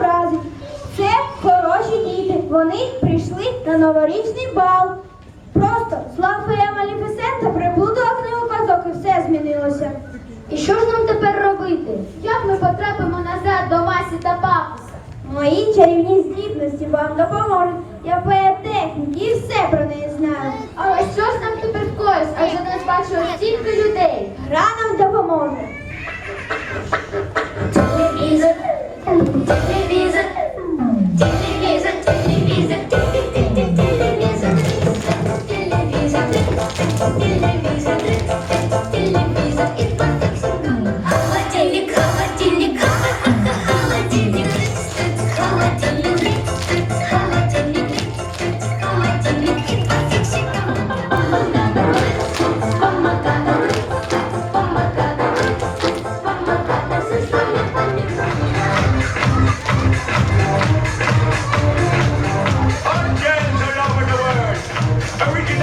не образить. Це хороші діти. Вони прийшли на новорічний бал. Просто зла фея Маліфісента приплутала книгу казок і все змінилося. І що ж нам тепер робити? Як ми потрапимо назад до Масі та Папуса? Мої чарівні здібності вам допоможуть. Я фея техніки і все про неї знаю. Але що ж нам тепер коїсь? Адже нас бачило стільки людей. Гра нам допоможе. Baby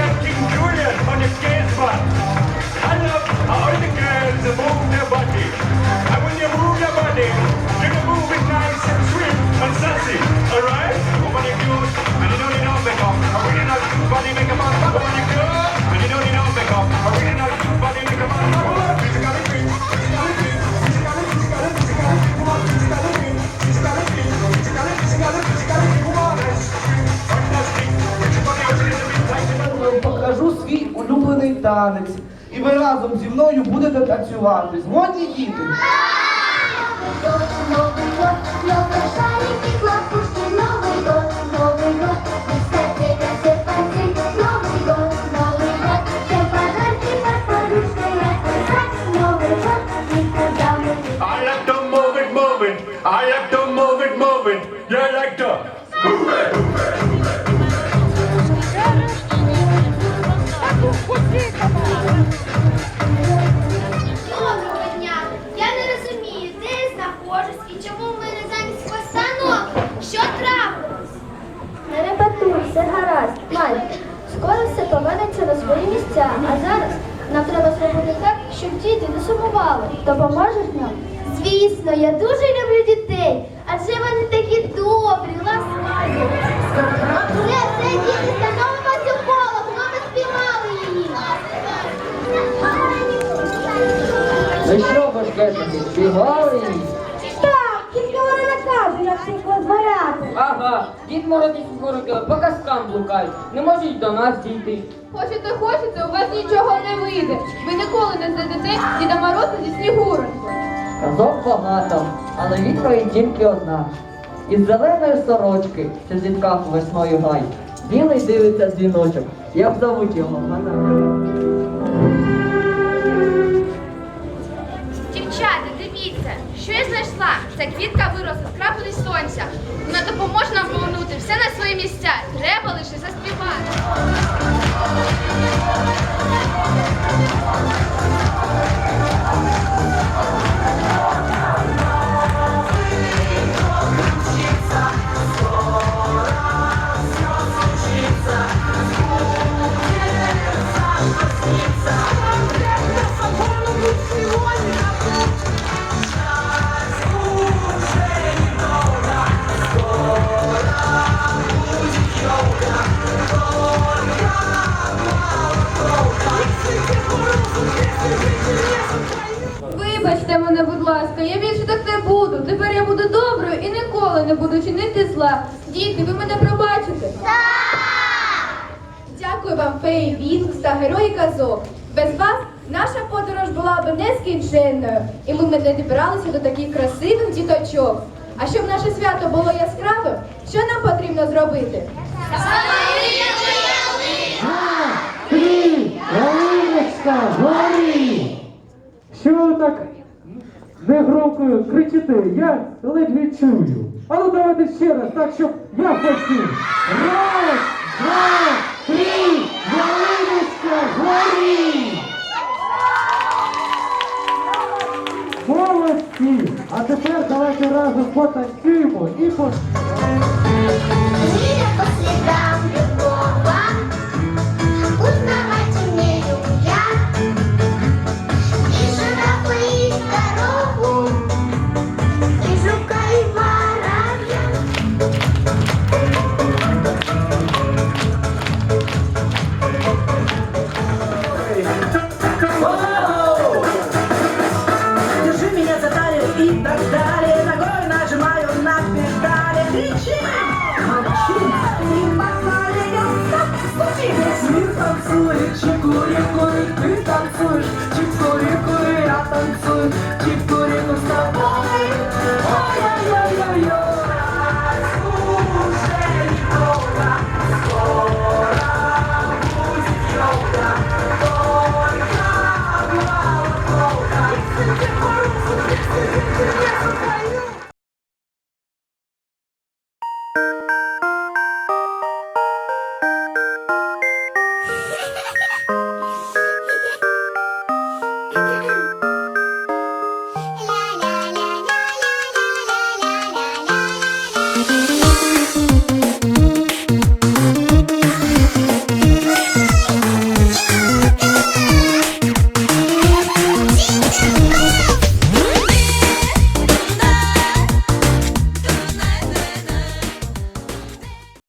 17 Julian on your dance spot. разом зі мною будете танцювати. Згодні діти? год, Новый год, новые шарики, хлопушки, Новый год, Новый год, дискотека, все пойти, Новый год, Новый год, всем подарки под подушкой расписать, Новый год, никогда мы не I like to move it, move it. I like to move it, move it. You like to move it, move it. Доброго Місця. А зараз нам треба зробити так, щоб діти не сумували. Допоможеш нам? Звісно, я дуже люблю дітей, адже вони такі добрі, ласкаві. Все, все, діти, становимо цю коло, хто ми спіймали її. Ви що, башкетники, співали її? Так, тільки вона не каже, як всіх розбирати. Ага, дід Мороз і Снігурки по казкам блукають, не можуть до нас дійти. Хочете, хочете, у вас нічого не вийде. Ви ніколи не знайдете Діда Мороза зі Снігуронькою. Казок багато, але відповідь тільки одна. Із зеленої сорочки, що зіткав весною гай, білий дивиться дзвіночок, як зовуть його. Що я знайшла. Ця квітка виросла з крапель сонця. Вона допоможе нам повернути все не буду чинити зла. Діти, ви мене пробачите? Дякую вам, феї Вінкс та герої казок. Без вас наша подорож була б нескінченною, і ми б не дібралися до таких красивих діточок. А щоб наше свято було яскравим, що нам потрібно зробити? Ялиночка, горі! Що так Не громко кричите, я ледве чую. А ну давайте ще раз, так щоб я почув. Раз, два, три, ялиночка, горі! Молодці! А тепер давайте разом потанцюємо і по... Зря по следам и так далее Ногой нажимаю на педали Кричи, молчи и позволяем Так стучи Весь мир танцует, чеку, реку И ты танцуешь